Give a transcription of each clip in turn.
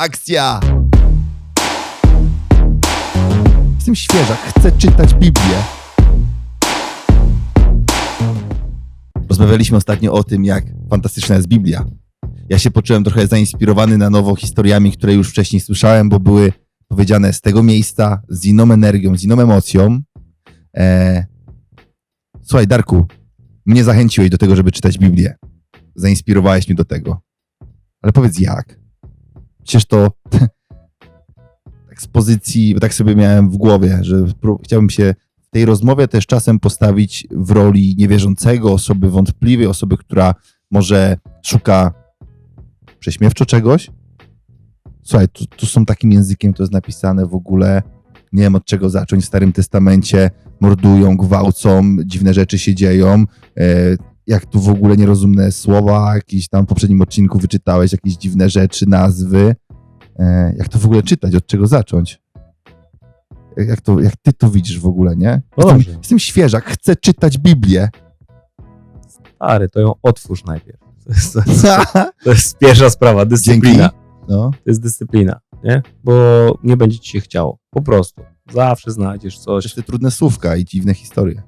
Akcja! Jestem świeżak, chcę czytać Biblię. Rozmawialiśmy ostatnio o tym, jak fantastyczna jest Biblia. Ja się poczułem trochę zainspirowany na nowo historiami, które już wcześniej słyszałem, bo były powiedziane z tego miejsca, z inną energią, z inną emocją. E... Słuchaj, Darku, mnie zachęciłeś do tego, żeby czytać Biblię. Zainspirowałeś mnie do tego. Ale powiedz jak? Przecież to tak z pozycji, tak sobie miałem w głowie, że chciałbym się w tej rozmowie też czasem postawić w roli niewierzącego, osoby wątpliwej, osoby, która może szuka prześmiewczo czegoś. Słuchaj, tu, tu są takim językiem, to jest napisane w ogóle, nie wiem od czego zacząć, w Starym Testamencie. Mordują, gwałcą, dziwne rzeczy się dzieją, e, jak tu w ogóle nierozumne słowa, jakieś tam w poprzednim odcinku wyczytałeś jakieś dziwne rzeczy, nazwy. E, jak to w ogóle czytać, od czego zacząć? Jak, to, jak ty to widzisz w ogóle, nie? Jestem, Dobrze. jestem świeżak, chcę czytać Biblię. Stary, to ją otwórz najpierw. To jest, to jest, to jest pierwsza sprawa, dyscyplina. no. To jest dyscyplina, nie? Bo nie będzie ci się chciało. Po prostu. Zawsze znajdziesz coś. Też te trudne słówka i dziwne historie.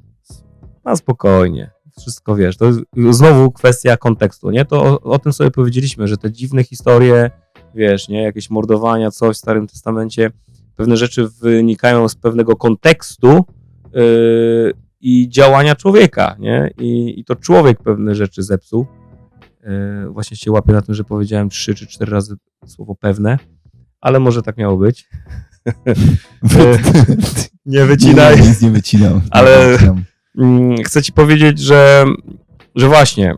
Na spokojnie. Wszystko wiesz. To jest znowu kwestia kontekstu, nie? To o, o tym sobie powiedzieliśmy, że te dziwne historie, wiesz, nie? Jakieś mordowania, coś w Starym Testamencie, pewne rzeczy wynikają z pewnego kontekstu yy, i działania człowieka, nie? I, I to człowiek pewne rzeczy zepsuł. Yy, właśnie się łapię na tym, że powiedziałem trzy czy cztery razy słowo pewne, ale może tak miało być. Nie wycinaj. Nie, nic nie wycinam. Ale- chcę ci powiedzieć, że, że właśnie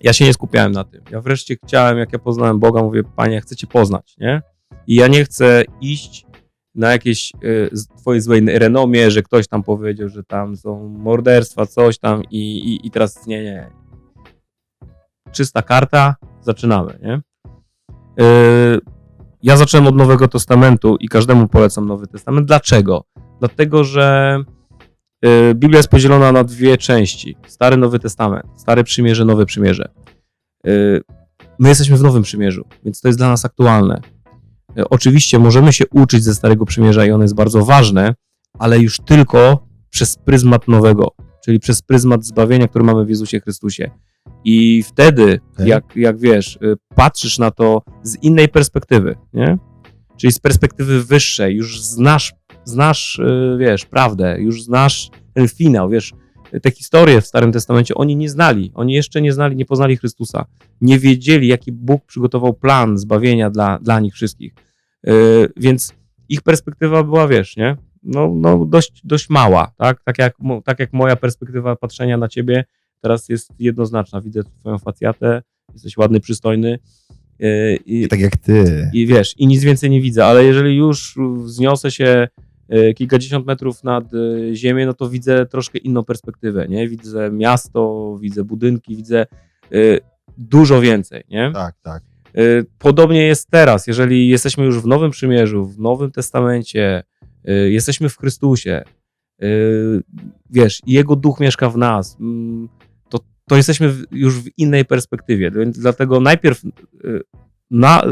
ja się nie skupiałem na tym. Ja wreszcie chciałem, jak ja poznałem Boga, mówię, Panie, chcę Cię poznać, nie? I ja nie chcę iść na jakieś y, z- twoje złej renomie, że ktoś tam powiedział, że tam są morderstwa, coś tam i, i, i teraz nie, nie. Czysta karta, zaczynamy, nie? Y, ja zacząłem od Nowego Testamentu i każdemu polecam Nowy Testament. Dlaczego? Dlatego, że Biblia jest podzielona na dwie części. Stary, Nowy Testament. Stare Przymierze, Nowe Przymierze. Y, My jesteśmy w Nowym Przymierzu, więc to jest dla nas aktualne. Y, Oczywiście możemy się uczyć ze Starego Przymierza i ono jest bardzo ważne, ale już tylko przez pryzmat nowego, czyli przez pryzmat zbawienia, który mamy w Jezusie Chrystusie. I wtedy, Okej. jak, jak wiesz, y, patrzysz na to z innej perspektywy, nie? Czyli z perspektywy wyższej, już znasz znasz, y, wiesz, prawdę, już znasz ten finał, wiesz, te historie w Starym Testamencie oni nie znali, oni jeszcze nie znali, nie poznali Chrystusa, nie wiedzieli, jaki Bóg przygotował plan zbawienia dla, dla nich wszystkich, Y, więc ich perspektywa była, wiesz, nie, no, no dość, dość mała, tak, tak jak, tak jak moja perspektywa patrzenia na ciebie teraz jest jednoznaczna, widzę twoją facjatę, jesteś ładny, przystojny, y, i, tak jak ty. i wiesz, i nic więcej nie widzę, ale jeżeli już wzniosę się kilkadziesiąt metrów nad e, ziemię, no to widzę troszkę inną perspektywę, nie? Widzę miasto, widzę budynki, widzę e, dużo więcej, nie? Tak, tak. E, Podobnie jest teraz, jeżeli jesteśmy już w Nowym Przymierzu, w Nowym Testamencie, e, jesteśmy w Chrystusie, e, wiesz, Jego Duch mieszka w nas, mm, to, to jesteśmy już w innej perspektywie, dlatego najpierw e, na,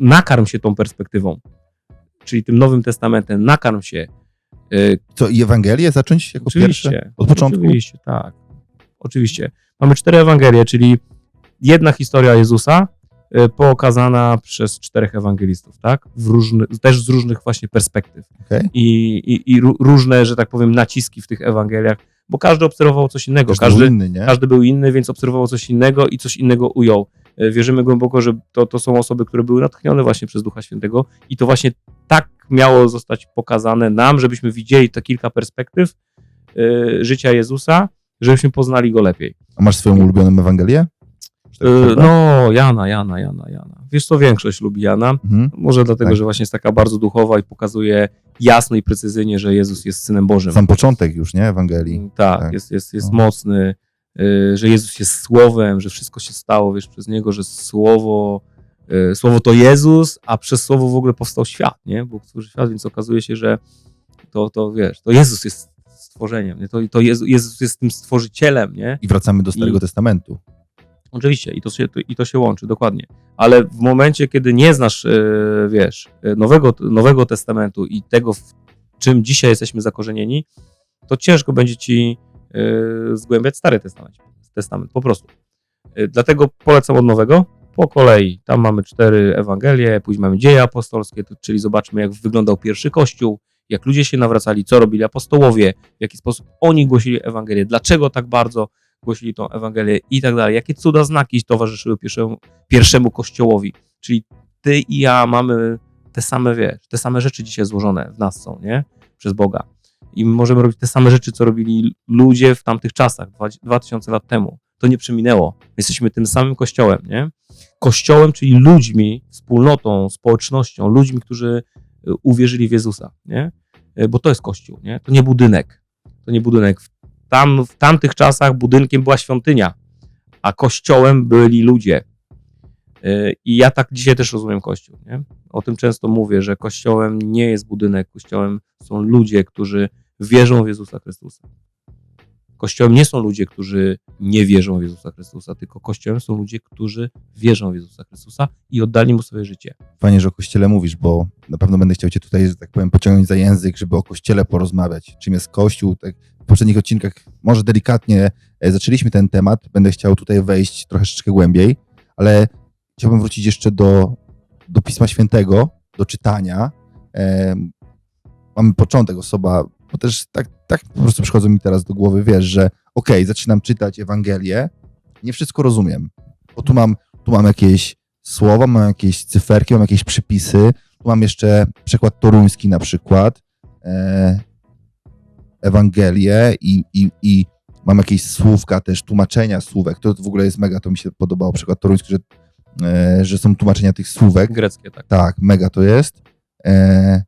nakarm się tą perspektywą, czyli tym Nowym Testamentem, nakarm się. e, Co, i Ewangelię zacząć jako Oczywiście. pierwsze? Od początku? Oczywiście, tak. Oczywiście. Mamy cztery Ewangelie, czyli jedna historia Jezusa y, pokazana przez czterech ewangelistów, tak? W różny, też z różnych właśnie perspektyw. Okej. I, i, I ró- różne, że tak powiem, naciski w tych Ewangeliach, bo każdy obserwował coś innego. Każdy, Każdy, był inny, każdy był inny, więc obserwował coś innego i coś innego ujął. E, Wierzymy głęboko, że to, to są osoby, które były natchnione właśnie przez Ducha Świętego i to właśnie tak miało zostać pokazane nam, żebyśmy widzieli te kilka perspektyw e, życia Jezusa, żebyśmy poznali Go lepiej. A masz swoją ulubioną Ewangelię? Tak prawda? No, Jana, Jana, Jana, Jana. Wiesz co, większość lubi Jana. Mhm. Może dlatego, Tak. że właśnie jest taka bardzo duchowa i pokazuje jasno i precyzyjnie, że Jezus jest Synem Bożym. Sam początek już, nie? Ewangelii. Tak, Tak. jest, jest, jest No. mocny, y, że Jezus jest Słowem, że wszystko się stało, wiesz, przez Niego, że Słowo, y, Słowo to Jezus, a przez Słowo w ogóle powstał świat, nie? Bóg stworzył świat, więc okazuje się, że to, to wiesz, to Jezus jest stworzeniem, nie? To, to Jezu, Jezus jest tym stworzycielem, nie? I wracamy do Starego I- Testamentu. Oczywiście, i to się, i to się łączy, dokładnie. Ale w momencie, kiedy nie znasz, e, wiesz, e, nowego, nowego Testamentu i tego, w czym dzisiaj jesteśmy zakorzenieni, to ciężko będzie ci e, zgłębiać Stary Testament, testament po prostu. E, Dlatego polecam od nowego po kolei. Tam mamy cztery Ewangelie, później mamy dzieje apostolskie, to- czyli zobaczmy, jak wyglądał pierwszy Kościół, jak ludzie się nawracali, co robili apostołowie, w jaki sposób oni głosili Ewangelię, dlaczego tak bardzo głosili tą Ewangelię i tak dalej. Jakie cuda znaki towarzyszyły pierwszemu, pierwszemu kościołowi. Czyli ty i ja mamy te same, wiesz, te same rzeczy dzisiaj złożone w nas są, nie? Przez Boga. I my możemy robić te same rzeczy, co robili ludzie w tamtych czasach, dwa- 2000 lat temu. To nie przeminęło. My jesteśmy tym samym kościołem, nie? Kościołem, czyli ludźmi, wspólnotą, społecznością, ludźmi, którzy y, uwierzyli w Jezusa, nie? Y, Bo to jest kościół, nie? To nie budynek. To nie budynek. Tam, w tamtych czasach budynkiem była świątynia, a kościołem byli ludzie. Yy, I ja tak dzisiaj też rozumiem Kościół. Nie? O tym często mówię, że Kościołem nie jest budynek, Kościołem są ludzie, którzy wierzą w Jezusa Chrystusa. Kościołem nie są ludzie, którzy nie wierzą w Jezusa Chrystusa, tylko Kościołem są ludzie, którzy wierzą w Jezusa Chrystusa i oddali Mu swoje życie. Fajnie, że o kościele mówisz, bo na pewno będę chciał cię tutaj, że tak powiem, pociągnąć za język, żeby o kościele porozmawiać. Czym jest kościół? Tak, w poprzednich odcinkach może delikatnie e, zaczęliśmy ten temat. Będę chciał tutaj wejść troszeczkę głębiej, ale chciałbym wrócić jeszcze do, do Pisma Świętego, do czytania. E, mamy początek, osoba, bo też tak, tak po prostu przychodzą mi teraz do głowy, wiesz, że okej, zaczynam czytać Ewangelię, nie wszystko rozumiem, bo tu mam, tu mam jakieś słowa, mam jakieś cyferki, mam jakieś przypisy. Tu mam jeszcze przekład toruński na przykład, e, Ewangelię i, i, i mam jakieś słówka też, tłumaczenia słówek. To w ogóle jest mega, to mi się podobało, przykład toruński, że, e, że są tłumaczenia tych słówek. Greckie, tak. Tak, mega to jest. E,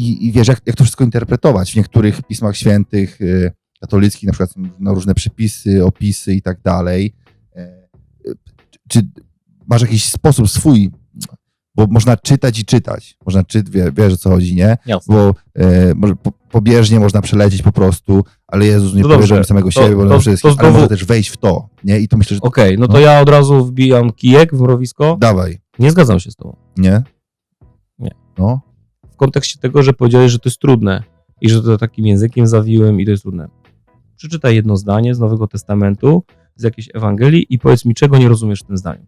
i, I wiesz, jak, jak to wszystko interpretować. W niektórych pismach świętych e, katolickich na przykład no, różne przypisy, opisy i tak dalej. E, czy, masz jakiś sposób swój, bo można czytać i czytać. Można czytać, wie, wiesz o co chodzi, nie? Jasne. Bo e, może po, pobieżnie można przelecieć po prostu, ale Jezus nie No powiedział samego siebie, bo to- to wszystkich, ale znowu- można też wejść w to, nie? I to myślę, że Okej, no to No. ja od razu wbijam kijek w mrowisko. dawaj, Nie zgadzam się z tobą. nie? Nie. No, kontekście tego, że powiedziałeś, że to jest trudne i że to takim językiem zawiłem i to jest trudne. Przeczytaj jedno zdanie z Nowego Testamentu, z jakiejś Ewangelii i powiedz mi, czego nie rozumiesz w tym zdaniu.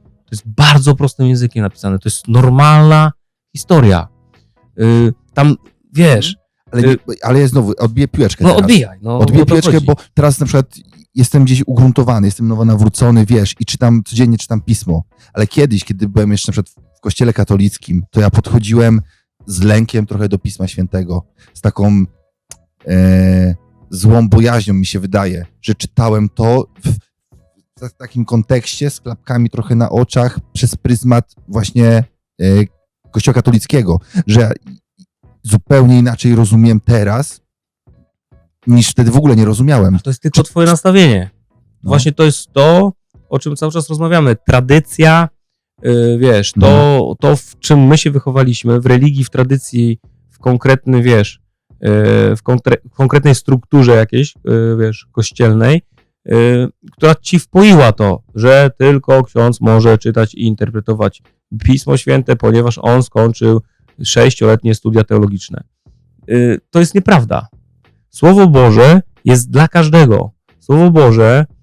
To jest bardzo prostym językiem napisane. To jest normalna historia. Yy, tam, wiesz, ale, nie, ale ja znowu odbiję piłeczkę no teraz. odbijaj. No, Odbiję piłeczkę, bo teraz na przykład jestem gdzieś ugruntowany, jestem nowo nawrócony, wiesz, i czytam, codziennie czytam pismo. Ale kiedyś, kiedy byłem jeszcze na przykład w kościele katolickim, to ja podchodziłem z lękiem trochę do Pisma Świętego, z taką e, złą bojaźnią mi się wydaje, że czytałem to w, w takim kontekście, z klapkami trochę na oczach, przez pryzmat właśnie e, kościoła katolickiego, że ja zupełnie inaczej rozumiem teraz, niż wtedy w ogóle nie rozumiałem. To jest tylko twoje nastawienie. No. Właśnie to jest to, o czym cały czas rozmawiamy. Tradycja, wiesz, to, to w czym my się wychowaliśmy, w religii, w tradycji, w konkretny, wiesz, yy, w w konkretnej strukturze jakiejś, yy, wiesz, kościelnej, która ci wpoiła to, że tylko ksiądz może czytać i interpretować Pismo Święte, ponieważ on skończył sześcioletnie studia teologiczne. To jest nieprawda. Słowo Boże jest dla każdego. Słowo Boże y,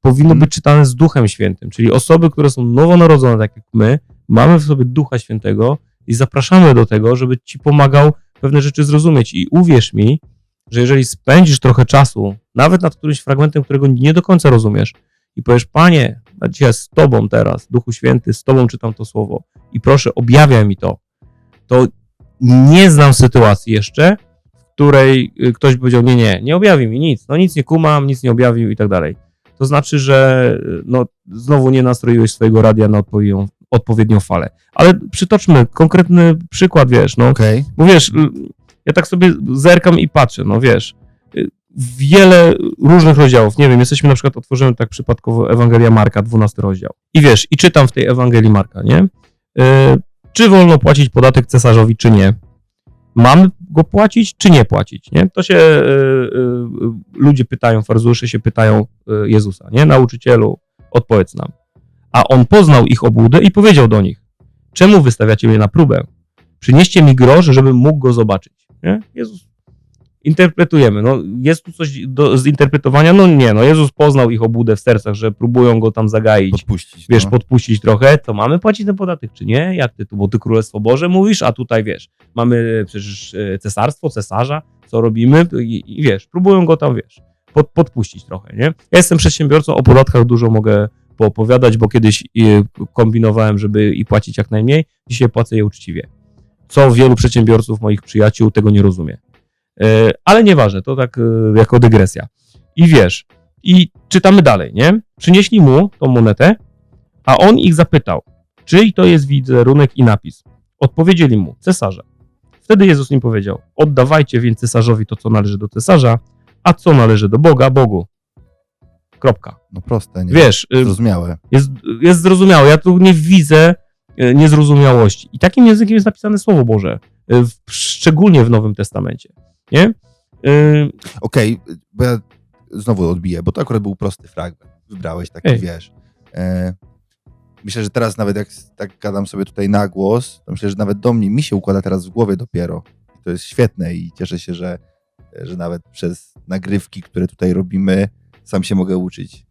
powinno Mhm. być czytane z Duchem Świętym, czyli osoby, które są nowonarodzone, tak jak my, mamy w sobie Ducha Świętego i zapraszamy do tego, żeby ci pomagał pewne rzeczy zrozumieć. I uwierz mi, że jeżeli spędzisz trochę czasu, nawet nad którymś fragmentem, którego nie do końca rozumiesz, i powiesz, Panie, na dzisiaj z Tobą teraz, Duchu Święty, z Tobą czytam to słowo i proszę, objawiaj mi to, to nie znam sytuacji jeszcze, której y, ktoś by powiedział, nie, nie, nie objawi mi nic, no nic nie kumam, nic nie objawił i tak dalej. To znaczy, że y, no, znowu nie nastroiłeś swojego radia na odpowiednią, odpowiednią falę. Ale przytoczmy konkretny przykład, wiesz, no, Okej, bo wiesz, y, ja tak sobie zerkam i patrzę, no wiesz, wiele różnych rozdziałów, nie wiem, jesteśmy na przykład, otworzymy tak przypadkowo Ewangelia Marka, 12 rozdział. I wiesz, i czytam w tej Ewangelii Marka, nie? Czy wolno płacić podatek cesarzowi, czy nie? Mamy go płacić, czy nie płacić, nie? To się y, y, ludzie pytają, faryzeusze się pytają y, Jezusa, nie? Nauczycielu, odpowiedz nam. A on poznał ich obłudę i powiedział do nich, czemu wystawiacie mnie na próbę? Przynieście mi grosz, żebym mógł go zobaczyć, nie? Jezus, interpretujemy, no jest tu coś do zinterpretowania? No nie, no Jezus poznał ich obłudę w sercach, że próbują go tam zagaić Podpuścić. wiesz, no. podpuścić trochę, to mamy płacić ten podatek, czy nie? Jak ty tu, bo ty Królestwo Boże mówisz, a tutaj wiesz, mamy przecież e, cesarstwo, cesarza, co robimy i, i wiesz, próbują go tam, wiesz, pod, podpuścić trochę, nie? Ja jestem przedsiębiorcą, o podatkach dużo mogę poopowiadać, bo kiedyś e, kombinowałem, żeby i płacić jak najmniej, dzisiaj płacę je uczciwie. Co wielu przedsiębiorców, moich przyjaciół tego nie rozumie. E, Ale nieważne, to tak e, jako dygresja. I wiesz, i czytamy dalej, nie? Przynieśli mu tą monetę, a on ich zapytał, czyj to jest wizerunek i napis. Odpowiedzieli mu, cesarza. Wtedy Jezus im powiedział, oddawajcie więc cesarzowi to, co należy do cesarza, a co należy do Boga, Bogu. Kropka. no proste, nie? Wiesz, y, Zrozumiałe. jest, jest zrozumiałe, ja tu nie widzę y, niezrozumiałości. I takim językiem jest napisane Słowo Boże, y, w, szczególnie w Nowym Testamencie. Nie? Y, Okej, bo ja znowu odbiję, bo to akurat był prosty fragment. Wybrałeś taki, Ej. wiesz. E, myślę, że teraz nawet jak tak gadam sobie tutaj na głos, to myślę, że nawet do mnie, mi się układa teraz w głowie dopiero. I to jest świetne i cieszę się, że, że nawet przez nagrywki, które tutaj robimy, sam się mogę uczyć.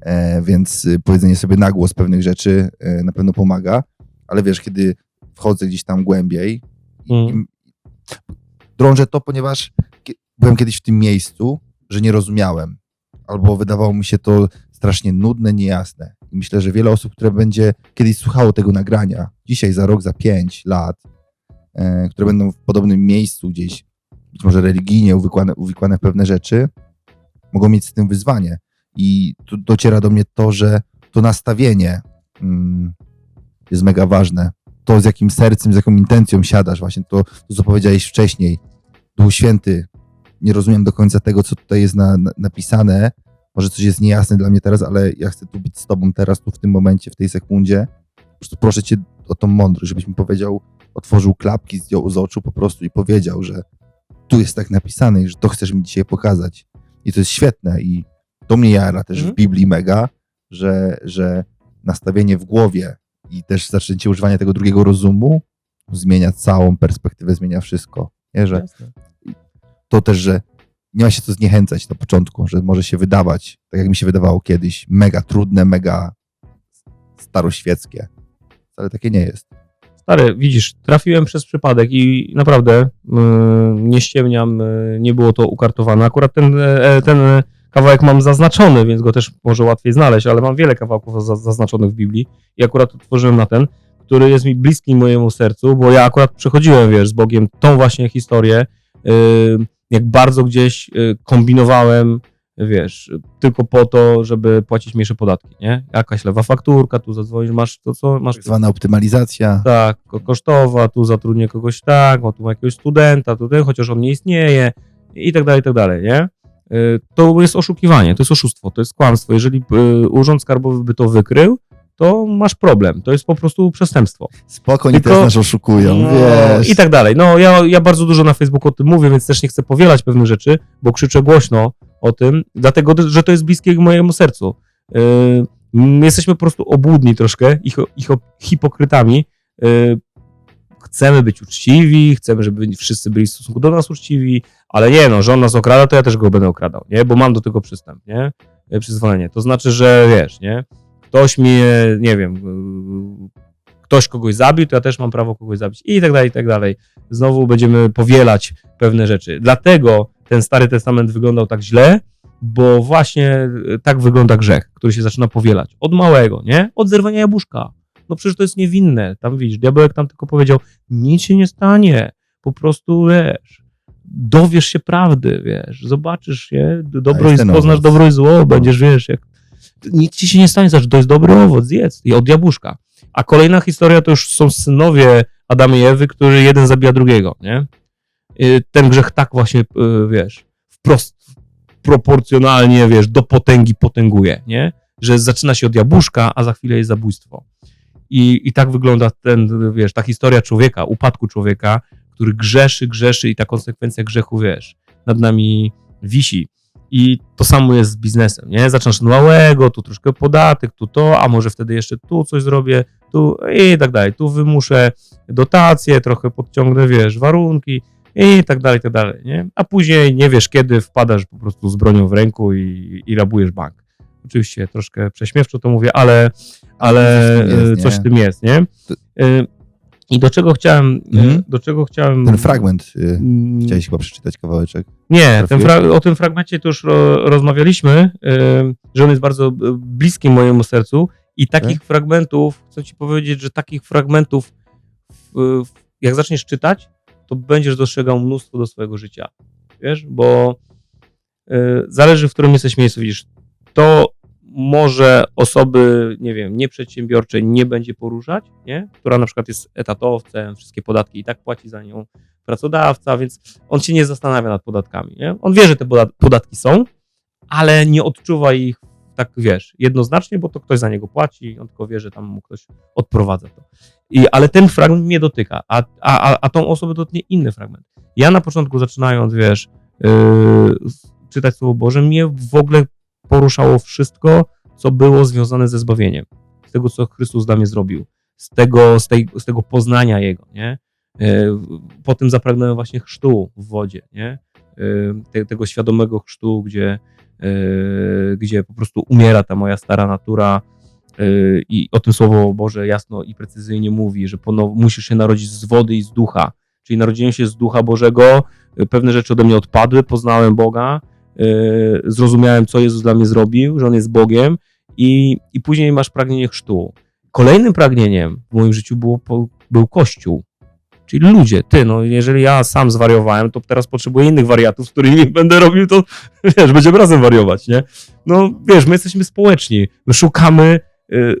E, więc y, powiedzenie sobie na głos pewnych rzeczy e, na pewno pomaga, ale wiesz, kiedy wchodzę gdzieś tam głębiej Mm. i drążę to, ponieważ byłem kiedyś w tym miejscu, że nie rozumiałem, albo wydawało mi się to strasznie nudne, niejasne. I myślę, że wiele osób, które będzie kiedyś słuchało tego nagrania, dzisiaj, za rok, za pięć lat, e, które będą w podobnym miejscu gdzieś, być może religijnie uwikłane, uwikłane w pewne rzeczy, mogą mieć z tym wyzwanie. I tu dociera do mnie to, że to nastawienie mm, jest mega ważne. To, z jakim sercem, z jaką intencją siadasz, właśnie to, to co powiedziałeś wcześniej. Duch Święty, nie rozumiem do końca tego, co tutaj jest na, na, napisane. Może coś jest niejasne dla mnie teraz, ale ja chcę tu być z Tobą teraz, tu w tym momencie, w tej sekundzie. Po prostu proszę Cię o tą mądrość, żebyś mi powiedział, otworzył klapki, zdjął z oczu po prostu i powiedział, że tu jest tak napisane i że to chcesz mi dzisiaj pokazać. I to jest świetne i to mnie jara też Mhm. w Biblii mega, że, że nastawienie w głowie i też zaczęcie używania tego drugiego rozumu zmienia całą perspektywę, zmienia wszystko. Nie, że Jasne. to też, że nie ma się co zniechęcać na początku, że może się wydawać, tak jak mi się wydawało kiedyś, mega trudne, mega staroświeckie. Ale takie nie jest. Stary, widzisz, trafiłem przez przypadek i naprawdę yy, nie ściemniam, yy, nie było to ukartowane. Akurat ten, e, ten kawałek mam zaznaczony, więc go też może łatwiej znaleźć, ale mam wiele kawałków za, zaznaczonych w Biblii i akurat otworzyłem na ten, który jest mi bliski mojemu sercu, bo ja akurat przechodziłem, wiesz, z Bogiem tą właśnie historię, yy, jak bardzo gdzieś yy, kombinowałem, wiesz, tylko po to, żeby płacić mniejsze podatki, nie? Jakaś lewa fakturka, tu zadzwonisz, masz to co, masz Tak zwana optymalizacja. tak, ko- kosztowa, tu zatrudnię kogoś tak, o tu ma jakiegoś studenta, tutaj, chociaż on nie istnieje i tak dalej, i tak dalej, nie? Y, To jest oszukiwanie, to jest oszustwo, to jest kłamstwo. Jeżeli y, Urząd Skarbowy by to wykrył, to masz problem, to jest po prostu przestępstwo. Spoko, oni Tylko- też nas oszukują, No, wiesz. I tak dalej. No, ja, ja bardzo dużo na Facebooku o tym mówię, więc też nie chcę powielać pewnych rzeczy, bo krzyczę głośno o tym, dlatego, że to jest bliskie mojemu sercu. Yy, my jesteśmy po prostu obłudni troszkę, ich, ich hipokrytami. Yy, chcemy być uczciwi, chcemy, żeby wszyscy byli w stosunku do nas uczciwi, ale nie, no, że on nas okrada, to ja też go będę okradał, nie? Bo mam do tego przystęp, nie? Yy, Przyzwolenie. To znaczy, że wiesz, nie? Ktoś mnie, nie wiem, yy, ktoś kogoś zabił, to ja też mam prawo kogoś zabić i tak dalej, i tak dalej. Znowu będziemy powielać pewne rzeczy. Dlatego ten Stary Testament wyglądał tak źle, bo właśnie e, tak wygląda grzech, który się zaczyna powielać. Od małego, nie? Od zerwania jabłuszka. No przecież to jest niewinne. Tam widzisz, diabełek tam tylko powiedział, nic się nie stanie. Po prostu, wiesz, dowiesz się prawdy, wiesz, zobaczysz, nie? Dobro i poznasz dobro i zło, będziesz, wiesz, jak... Nic ci się nie stanie, znaczy to jest dobry owoc, zjedz. I od jabłuszka. A kolejna historia to już są synowie Adama i Ewy, który jeden zabija drugiego, nie? Y, Ten grzech tak właśnie, y, wiesz, wprost, proporcjonalnie, wiesz, do potęgi potęguje, nie? Że zaczyna się od jabłuszka, a za chwilę jest zabójstwo. I, I tak wygląda ten, wiesz, ta historia człowieka, upadku człowieka, który grzeszy, grzeszy i ta konsekwencja grzechu, wiesz, nad nami wisi. I to samo jest z biznesem, nie? Zaczynasz małego, tu troszkę podatek, tu to, a może wtedy jeszcze tu coś zrobię, tu i tak dalej. Tu wymuszę dotacje, trochę podciągnę, wiesz, warunki i tak dalej, i tak dalej, nie? A później nie wiesz kiedy wpadasz po prostu z bronią w ręku i, i rabujesz bank. Oczywiście troszkę prześmiewczo to mówię, ale, ale Coś w tym jest, e, coś nie? w tym jest, nie? E, I do czego chciałem, e, Mhm. do czego chciałem... Ten fragment, y, Mm, chciałeś chyba przeczytać kawałeczek. nie, fra- o tym fragmencie to już ro- rozmawialiśmy, y, że on jest bardzo bliski mojemu sercu i takich fragmentów, chcę ci powiedzieć, że takich fragmentów, jak zaczniesz czytać, to będziesz dostrzegał mnóstwo do swojego życia, wiesz, bo zależy w którym jesteś miejscu, widzisz, to może osoby, nie wiem, nieprzedsiębiorczej nie będzie poruszać, nie? która na przykład jest etatowcem, wszystkie podatki i tak płaci za nią pracodawca, więc on się nie zastanawia nad podatkami. Nie? On wie, że te podat- podatki są, ale nie odczuwa ich tak, wiesz, jednoznacznie, bo to ktoś za niego płaci, on tylko wie, że tam mu ktoś odprowadza to. I, ale ten fragment mnie dotyka, a, a, a, a tą osobę dotknie inny fragment. Ja na początku zaczynając, wiesz, yy, czytać Słowo Boże, mnie w ogóle poruszało wszystko, co było związane ze zbawieniem. Z tego, co Chrystus dla mnie zrobił. Z tego, z tej, z tego poznania Jego, nie? Yy, Potem zapragnąłem właśnie chrztu w wodzie, nie? Te, tego świadomego chrztu, gdzie, yy, gdzie po prostu umiera ta moja stara natura i o tym Słowo Boże jasno i precyzyjnie mówi, że ponow- musisz się narodzić z wody i z ducha. Czyli narodziłem się z ducha Bożego, pewne rzeczy ode mnie odpadły, poznałem Boga, zrozumiałem, co Jezus dla mnie zrobił, że On jest Bogiem i, i później masz pragnienie chrztu. Kolejnym pragnieniem w moim życiu było, był Kościół. Czyli ludzie, ty, no jeżeli ja sam zwariowałem, to teraz potrzebuję innych wariatów, z którymi będę robił to, wiesz, będziemy razem wariować, nie? No wiesz, my jesteśmy społeczni, my szukamy, y,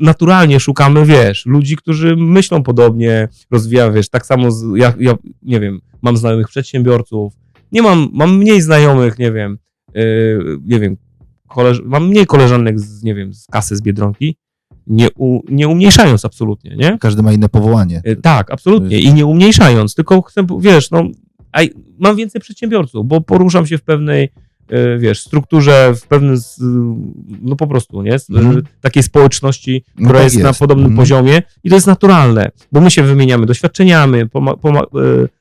naturalnie szukamy, wiesz, ludzi, którzy myślą podobnie, rozwijają, wiesz, tak samo, z, ja, ja, nie wiem, mam znajomych przedsiębiorców, nie mam, mam mniej znajomych, nie wiem, y, nie wiem, koleż, mam mniej koleżanek z, nie wiem, z kasy z Biedronki, nie, u, nie umniejszając absolutnie, nie? Każdy ma inne powołanie. E, Tak, absolutnie. I nie umniejszając, tylko chcę, wiesz, no, a mam więcej przedsiębiorców, bo poruszam się w pewnej, e, wiesz, strukturze, w pewnym, no po prostu, nie, Mhm. takiej społeczności, No która tak jest, na jest. podobnym Mhm. poziomie i to jest naturalne, bo my się wymieniamy doświadczeniami, e,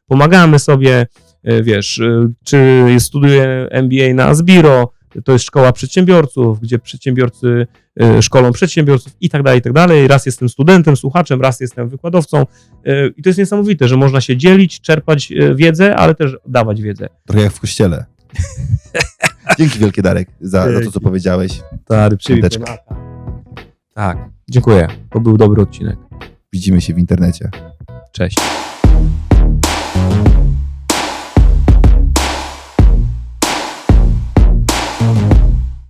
pomagamy sobie, wiesz, e, czy studiuję MBA na Asbiro, to jest szkoła przedsiębiorców, gdzie przedsiębiorcy e, szkolą przedsiębiorców i tak dalej, i tak dalej. Raz jestem studentem, słuchaczem, raz jestem wykładowcą e, i to jest niesamowite, że można się dzielić, czerpać e, wiedzę, ale też dawać wiedzę. Trochę jak w kościele. Dzięki wielkie Darek za, za to, co powiedziałeś. Stary. Tak, dziękuję. To był dobry odcinek. Widzimy się w internecie. Cześć.